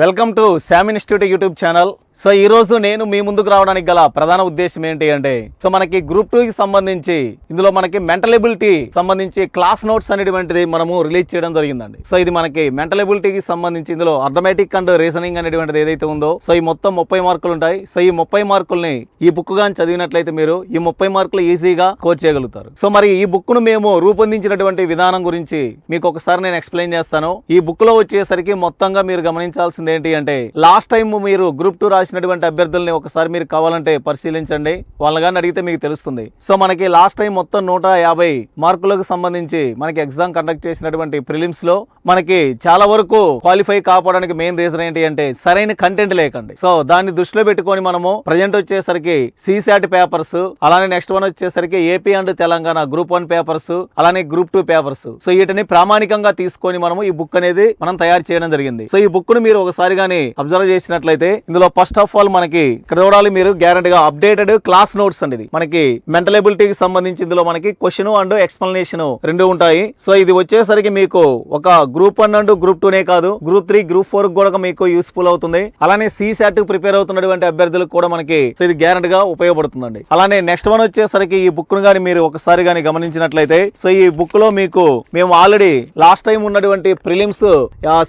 Welcome to Sam institute YouTube channel. So ఈ రోజు నేను మీ ముందుకు రావడానికి గల ప్రధాన ఉద్దేశం ఏంటి అంటే సో మనకి గ్రూప్ టూ కి సంబంధించి ఇందులో మనకి మెంటల్ ఎబిలిటీ సంబంధించి క్లాస్ నోట్స్ అనేటువంటిది మనము రిలీజ్ చేయడం జరిగిందండి. సో ఇది మనకి మెంటల్ ఎబిలిటీకి సంబంధించి ఇందులో అర్థమెటిక్ అండ్ రీజనింగ్ అనేటువంటిది ఏదైతే ఉందో సో ఈ మొత్తం ముప్పై మార్కులు ఉంటాయి. సో ఈ ముప్పై మార్కుల్ని ఈ బుక్ గాని చదివినట్లయితే మీరు ఈ ముప్పై మార్కులు ఈజీగా కోర్ చేయగలుగుతారు. సో మరి ఈ బుక్ను మేము రూపొందించినటువంటి విధానం గురించి మీకు ఒకసారి నేను ఎక్స్ప్లెయిన్ చేస్తాను. ఈ బుక్లో వచ్చేసరికి మొత్తంగా మీరు గమనించాల్సింది ఏంటి అంటే లాస్ట్ టైం మీరు గ్రూప్ టూ రాసినటువంటి అభ్యర్థుల్ని ఒకసారి మీరు కావాలంటే పరిశీలించండి. వాళ్ళని కానీ అడిగితే మీకు తెలుస్తుంది. సో మనకి లాస్ట్ టైం మొత్తం నూట యాభై మార్కులకు సంబంధించి మనకి ఎగ్జామ్ కండక్ట్ చేసినటువంటి ప్రిలిమ్స్లో మనకి చాలా వరకు క్వాలిఫై కాపాడడానికి మెయిన్ రీజన్ ఏంటి అంటే సరైన కంటెంట్ లేకండి. సో దాన్ని దృష్టిలో పెట్టుకొని మనము ప్రజెంట్ వచ్చేసరికి సిసాట్ పేపర్స్ అలానే నెక్స్ట్ వన్ వచ్చేసరికి AP and Telangana group one papers అలానే గ్రూప్ టూ పేపర్స్ సో వీటిని ప్రామాణికంగా తీసుకొని మనము ఈ బుక్ అనేది మనం తయారు చేయడం జరిగింది. సో ఈ బుక్ను మీరు ఒకసారి గానీ అబ్జర్వ్ చేసినట్లయితే ఇందులో ఫస్ట్ ఆఫ్ ఆల్ మనకి ఇక్కడ చూడాలి మీరు గ్యారంటీ గా అప్డేటెడ్ క్లాస్ నోట్స్ అండి ఇది. మనకి మెంటల్ ఎబిలిటీకి సంబంధించి ఇందులో మనకి క్వశ్చన్ అండ్ ఎక్స్ప్లెనేషన్ రెండు ఉంటాయి. సో ఇది వచ్చేసరికి మీకు ఒక గ్రూప్ వన్ అండ్ గ్రూప్ టూనే కాదు గ్రూప్ త్రీ గ్రూప్ ఫోర్ కూడా మీకు యూస్ఫుల్ అవుతుంది. అలానే సి శాట్ ప్రిపేర్ అవుతున్నటువంటి అభ్యర్థులకు కూడా మనకి సో ఇది గ్యారంటీ గా ఉపయోగపడుతుందండి. అలానే నెక్స్ట్ వన్ వచ్చేసరికి ఈ బుక్ను గానీ మీరు ఒకసారి గానీ గమనించినట్లయితే సో ఈ బుక్లో మీకు మేము ఆల్రెడీ లాస్ట్ టైం ఉన్నటువంటి ప్రిలిమ్స్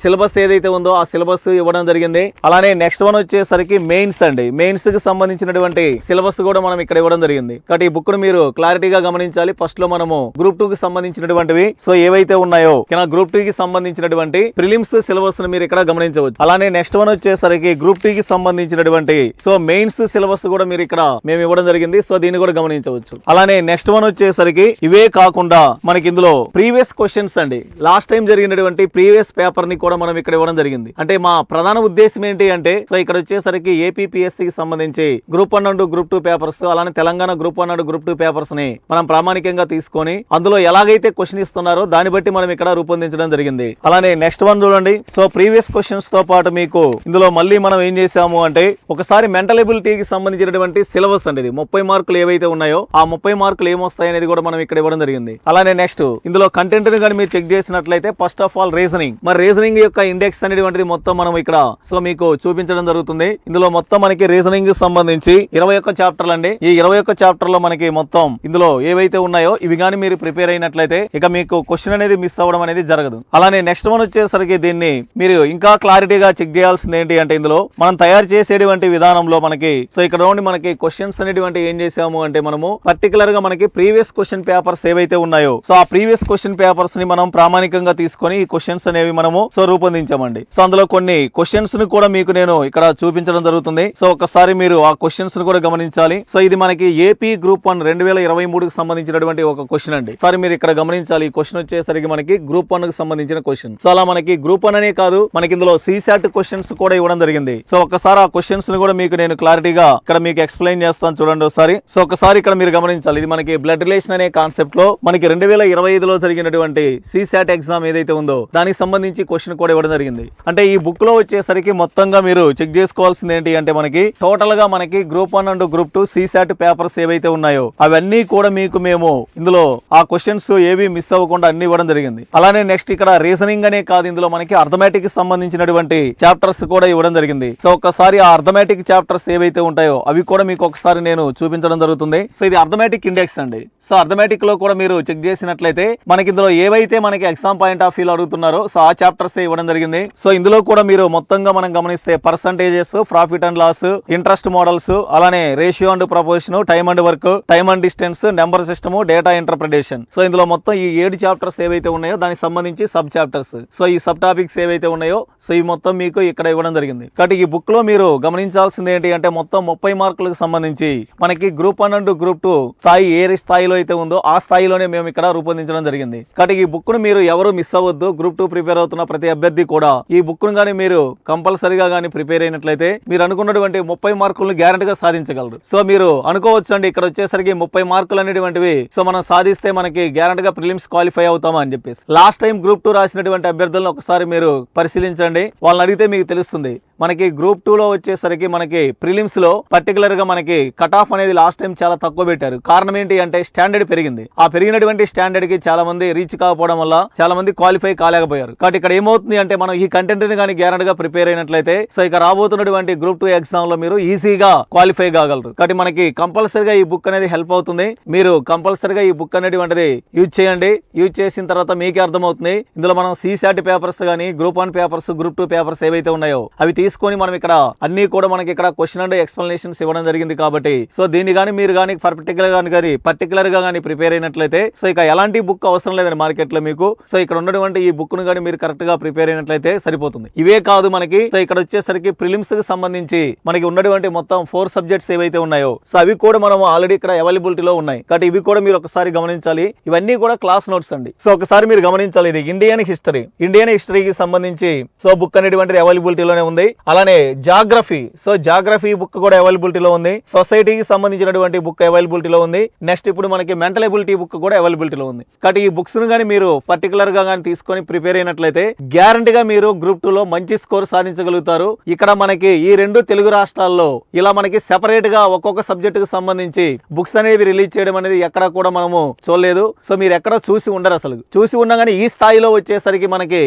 సిలబస్ ఏదైతే ఉందో ఆ సిలబస్ ఇవ్వడం జరిగింది. అలానే నెక్స్ట్ వన్ వచ్చేసరికి మెయిన్స్ అండి. మెయిన్స్కి సంబంధించినటువంటి సిలబస్ కూడా మనం ఇక్కడ ఇవ్వడం జరిగింది. కాబట్టి ఈ బుక్ను మీరు క్లారిటీగా గమనించాలి. ఫస్ట్లో మనము గ్రూప్ టూ కి సంబంధించినటువంటివి. సో ఏవైతే ఉన్నాయో గ్రూప్ టూ కి సంబంధించినటువంటి ప్రిలిమ్స్ సిలబస్ను మీరు ఇక్కడ గమనించవచ్చు. అలానే నెక్స్ట్ వన్ వచ్చేసరికి గ్రూప్ టూ కి సంబంధించినటువంటి సో మెయిన్స్ సిలబస్ కూడా మీరు ఇక్కడ మేము ఇవ్వడం జరిగింది. సో దీన్ని కూడా గమనించవచ్చు. అలానే నెక్స్ట్ వన్ వచ్చేసరికి ఇవే కాకుండా మనకి ఇందులో ప్రీవియస్ క్వశ్చన్స్ అండి. లాస్ట్ టైం జరిగినటువంటి ప్రీవియస్ పేపర్ని కూడా మనం ఇక్కడ ఇవ్వడం జరిగింది. అంటే మా ప్రధాన ఉద్దేశం ఏంటి అంటే సో ఇక్కడ వచ్చేసరికి ఏపీపీఎస్సి కి సంబంధించి group one and group two papers అలానే Telangana group one and group two పేపర్స్ని మనం ప్రామాణికంగా తీసుకొని అందులో ఎలాగైతే క్వశ్చన్ ఇస్తున్నారో దాన్ని బట్టి మనం ఇక్కడ రూపొందించడం జరిగింది. అలానే నెక్స్ట్ వన్ చూడండి. సో ప్రీవియస్ క్వశ్చన్స్తో పాటు మీకు ఇందులో మళ్ళీ మనం ఏం చేసాము అంటే ఒకసారి మెంటల్ ఎబిలిటీకి సంబంధించినటువంటి సిలబస్ అండి ఇది. ముప్పై మార్కులు ఏవైతే ఉన్నాయో ఆ ముప్పై మార్కులు ఏమొస్తాయి అనేది కూడా మనం ఇక్కడ ఇవ్వడం జరిగింది. అలానే నెక్స్ట్ ఇందులో కంటెంట్ని కానీ మీరు చెక్ చేసినట్లయితే ఫస్ట్ ఆఫ్ ఆల్ రీజనింగ్. మరి రీజనింగ్ యొక్క ఇండెక్స్ అనేటువంటిది మొత్తం మనం ఇక్కడ సో మీకు చూపించడం జరుగుతుంది. ఇందులో మొత్తం మనకి రీజనింగ్ సంబంధించి ఇరవై ఒక్క చాప్టర్లు అండి ఈ ఇరవై ఒక్క చాప్టర్లో మనకి మొత్తం ఇందులో ఏవైతే ఉన్నాయో ఇవి కానీ మీరు ప్రిపేర్ అయినట్లయితే ఇక మీకు క్వశ్చన్ అనేది మిస్ అవ్వడం అనేది జరగదు. అలానే నెక్స్ట్ వన్ వచ్చేసరికి దీన్ని మీరు ఇంకా క్లారిటీగా చెక్ చేయాల్సింది ఏంటి అంటే ఇందులో మనం తయారు చేసేటువంటి విధానంలో మనకి సో ఇక్కడ నుండి మనకి క్వశ్చన్స్ అనేటువంటి ఏం చేసాము అంటే మనము పర్టికులర్గా మనకి ప్రీవియస్ క్వశ్చన్ పేపర్స్ ఏవైతే ఉన్నాయో సో ఆ ప్రీవియస్ క్వశ్చన్ పేపర్స్ని మనం ప్రామాణికంగా తీసుకొని ఈ క్వశ్చన్స్ అనేవి మనము సో రూపొందించామండి సో అందులో కొన్ని క్వశ్చన్స్ని కూడా మీకు నేను ఇక్కడ చూపించడం జరుగుతుంది. సో ఒకసారి మీరు ఆ క్వశ్చన్స్ని కూడా గమనించాలి. సో ఇది మనకి ఏపీ గ్రూప్ వన్ రెండు వేల ఇరవై మూడుకి సంబంధించినటువంటి ఒక క్వశ్చన్ అండి. సారీ మీరు ఇక్కడ గమనించాలి. ఈ క్వశ్చన్ వచ్చేసరికి మనకి గ్రూప్ వన్కు సంబంధించిన క్వశ్చన్ సో అలా మనకి గ్రూప్ వన్ అనే కాదు మనకి ఇందులో సీసాట్ క్వశ్చన్స్ కూడా ఇవ్వడం జరిగింది. సో ఒకసారి ఆ క్వశ్చన్స్ని కూడా మీకు నేను క్లారిటీగా ఇక్కడ మీకు ఎక్స్ప్లెయిన్ చేస్తాను చూడండి ఒకసారి. సో ఒకసారి ఇక్కడ మీరు గమనించాలి. ఇది మనకి బ్లడ్ రిలేషన్ అనే కాన్సెప్ట్లో మనకి రెండు వేల ఇరవై ఐదులో జరిగినటువంటి సీసాట్ ఎగ్జామ్ ఏదైతే ఉందో దానికి సంబంధించి క్వశ్చన్ కూడా ఇవ్వడం జరిగింది. అంటే ఈ బుక్లో వచ్చేసరికి మొత్తంగా మీరు చెక్ చేసుకోవాల్సింది ఏంటి అంటే మనకి టోటల్గా మనకి group one and group two CSAT papers ఏవైతే ఉన్నాయో అవన్నీ కూడా మీకు మేము ఇందులో ఆ క్వశ్చన్స్ ఏవి మిస్ అవ్వకుండా అన్ని ఇవ్వడం జరిగింది. అలానే నెక్స్ట్ ఇక్కడ రీజనింగ్ అనే కాదు ఇందులో మనకి అర్థమెటిక్ సంబంధించినటువంటి చాప్టర్స్ కూడా ఇవ్వడం జరిగింది. సో ఒకసారి ఆ అర్థమెటిక్ చాప్టర్స్ ఏవైతే ఉంటాయో అవి కూడా మీకు ఒకసారి నేను చూపించడం జరుగుతుంది. సో ఇది అర్థమెటిక్ ఇండెక్స్ అండి. సో అర్థమెటిక్లో కూడా మీరు చెక్ చేసినట్లయితే మనకి ఇందులో ఏవైతే మనకి ఎగ్జామ్ పాయింట్ ఆఫ్ వ్యూ అడుగుతున్నారో సో ఆ చాప్టర్స్ ఇవ్వడం జరిగింది. సో ఇందులో కూడా మీరు మొత్తంగా మనం గమనిస్తే percentages profit and loss interest models అలానే ratio and proportion time and work time and distance number system data interpretation so ఇందులో మొత్తం ఈ ఏడు చాప్టర్స్ ఏవైతే ఉన్నాయో దానికి సంబంధించి సబ్ చాప్టర్స్ సో ఈ సబ్ టాపిక్స్ ఏవైతే ఉన్నాయో సో ఈ మొత్తం మీకు ఇక్కడ ఇవ్వడం జరిగింది. కాబట్టి ఈ బుక్లో మీరు గమనించాల్సింది ఏంటి అంటే మొత్తం ముప్పై మార్కులకు సంబంధించి మనకి group one and group two స్థాయి ఏ స్థాయిలో అయితే ఉందో ఆ స్థాయిలోనే మేము ఇక్కడ రూపొందించడం జరిగింది. కాబట్టి ఈ బుక్ను మీరు ఎవరు మిస్ అవ్వద్దు. గ్రూప్ టూ ప్రిపేర్ అవుతున్న ప్రతి అభ్యర్థి కూడా ఈ బుక్ను కానీ మీరు కంపల్సరీగా కానీ ప్రిపేర్ అయినట్లయితే మీరు అనుకున్నటువంటి ముప్పై మార్కులను గ్యారంటీ గా సాధించగలరు. సో మీరు అనుకోవచ్చు అండి ఇక్కడ వచ్చేసరికి ముప్పై మార్కులు అనేటువంటివి. సో మనం సాధిస్తే మనకి గ్యారంటీ గా ప్రిలిమ్స్ క్వాలిఫై అవుతామా అని చెప్పేసి. లాస్ట్ టైం గ్రూప్ టూ రాసినటువంటి అభ్యర్థులను ఒకసారి మీరు పరిశీలించండి. వాళ్ళని అడిగితే మీకు తెలుస్తుంది. మనకి గ్రూప్ టూలో వచ్చేసరికి మనకి ప్రిలిమ్స్లో లో గా మనకి కట్ ఆఫ్ అనేది లాస్ట్ టైం చాలా తక్కువ పెట్టారు. కారణం ఏంటి అంటే స్టాండర్డ్ పెరిగింది. ఆ పెరిగినటువంటి స్టాండర్డ్కి చాలా మంది రీచ్ కాకపోవడం వల్ల చాలా మంది క్వాలిఫై కాలేకపోయారు. కాబట్టి ఇక్కడ ఏమవుతుంది అంటే మనం ఈ కంటెంట్ని కానీ గ్యారెంట్గా ప్రిపేర్ అయినట్లయితే సో ఇక రాబోతున్నటువంటి గ్రూప్ టూ ఎగ్జామ్లో మీరు ఈజీగా క్వాలిఫై కాగలరు. కాబట్టి మనకి కంపల్సరీగా ఈ బుక్ అనేది హెల్ప్ అవుతుంది. మీరు కంపల్సరిగా ఈ బుక్ అనేటువంటిది యూజ్ చేయండి. యూజ్ చేసిన తర్వాత మీకే అర్థమవుతుంది. ఇందులో మనం సీసాట్ పేపర్స్ కానీ group one papers group two papers ఏవైతే ఉన్నాయో అవి తీసుకొని మనం ఇక్కడ అన్ని కూడా మనకి ఇక్కడ క్వశ్చన్ అండ్ ఎక్స్ప్లెనేషన్స్ ఇవ్వడం జరిగింది కాబట్టి సో దీన్ని కానీ మీరు కానీ పర్టికులర్గా కానీ పర్టికులర్గా కానీ ప్రిపేర్ అయినట్లయితే సో ఇక ఎలాంటి బుక్ అవసరం లేదండి మార్కెట్లో మీకు. సో ఇక్కడ ఉన్నటువంటి ఈ బుక్ను కానీ మీరు కరెక్ట్గా ప్రిపేర్ అయినట్లయితే సరిపోతుంది. ఇవే కాదు మనకి సో ఇక్కడ వచ్చేసరికి ప్రిలిమ్స్కి సంబంధించి మనకి ఉన్నటువంటి మొత్తం ఫోర్ సబ్జెక్ట్స్ ఏవైతే ఉన్నాయో సో అవి కూడా మనం ఆల్రెడీ ఇక్కడ అవైలబిలిటీలో ఉన్నాయి. కాబట్టి ఇవి కూడా మీరు ఒకసారి గమనించాలి. ఇవన్నీ కూడా క్లాస్ నోట్స్ అండి. సో ఒకసారి మీరు గమనించాలి ఇది ఇండియన్ హిస్టరీ ఇండియన్ హిస్టరీకి సంబంధించి సో బుక్ అనేటువంటిది అవైలబిలిటీలోనే ఉంది. అలానే జాగ్రఫీ. సో జాగ్రఫీ బుక్ కూడా అవైలబిలిటీలో ఉంది. సొసైటీకి సంబంధించినటువంటి బుక్ అవైలబిలిటీలో ఉంది. నెక్స్ట్ ఇప్పుడు మనకి మెంటల్ ఎబిలిటీ బుక్ కూడా అవైలబిలిటీలో ఉంది. కాబట్టి ఈ బుక్స్ను కానీ మీరు పర్టికులర్గా కానీ తీసుకొని ప్రిపేర్ అయినట్లయితే గ్యారంటీగా మీరు గ్రూప్ టూ లో మంచి స్కోర్ సాధించగలుగుతారు. ఇక్కడ మనకి ఈ రెండు తెలుగు రాష్ట్రాల్లో ఇలా మనకి సెపరేట్గా ఒక్కొక్క సబ్జెక్ట్కు సంబంధించి బుక్స్ అనేది రిలీజ్ చేయడం అనేది ఎక్కడ కూడా మనము చూడలేదు. సో మీరు ఎక్కడ చూసి ఉండరు అసలు. చూసి ఉన్నా కానీ ఈ స్థాయిలో వచ్చేసరికి మనకి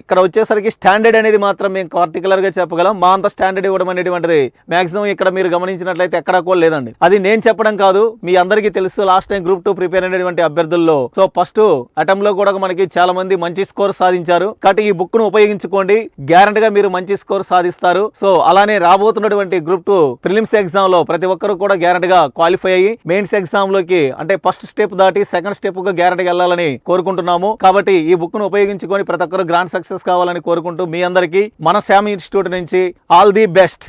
ఇక్కడ వచ్చేసరికి స్టాండర్డ్ అనేది మాత్రం మేము పర్టికులర్గా చెప్పగలం? మా అంత స్టాండర్డ్ ఇవ్వడం అనేటువంటిది మాక్సిమం ఇక్కడ మీరు గమనించినట్లయితే ఎక్కడ కూడా లేదండి. అది నేను చెప్పడం కాదు మీ అందరికీ తెలుసు. Last time group two prepare అయినటువంటి అభ్యర్థుల్లో. సో ఫస్ట్ అటెంప్ట్లో కూడా మనకి చాలా మంది మంచి స్కోర్ సాధించారు. కాబట్టి ఈ బుక్ను ఉపయోగించుకోండి. గ్యారంటీ గా మీరు మంచి స్కోర్ సాధిస్తారు. సో అలానే రాబోతున్నటువంటి గ్రూప్ టూ ప్రిలిమ్స్ ఎగ్జామ్లో ప్రతి ఒక్కరు కూడా గ్యారంటీ గా క్వాలిఫై అయ్యి మెయిన్స్ ఎగ్జామ్లోకి అంటే ఫస్ట్ స్టెప్ దాటి సెకండ్ స్టెప్గా గ్యారంటీ వెళ్ళాలని కోరుకుంటున్నాము. కాబట్టి ఈ బుక్ను ఉపయోగించుకొని ప్రతి ఒక్కరు గ్రాండ్ సక్సెస్ కావాలని కోరుకుంటూ మీ అందరికీ మన శామ్ ఇన్స్టిట్యూట్ నుంచి ఆల్ ది బెస్ట్.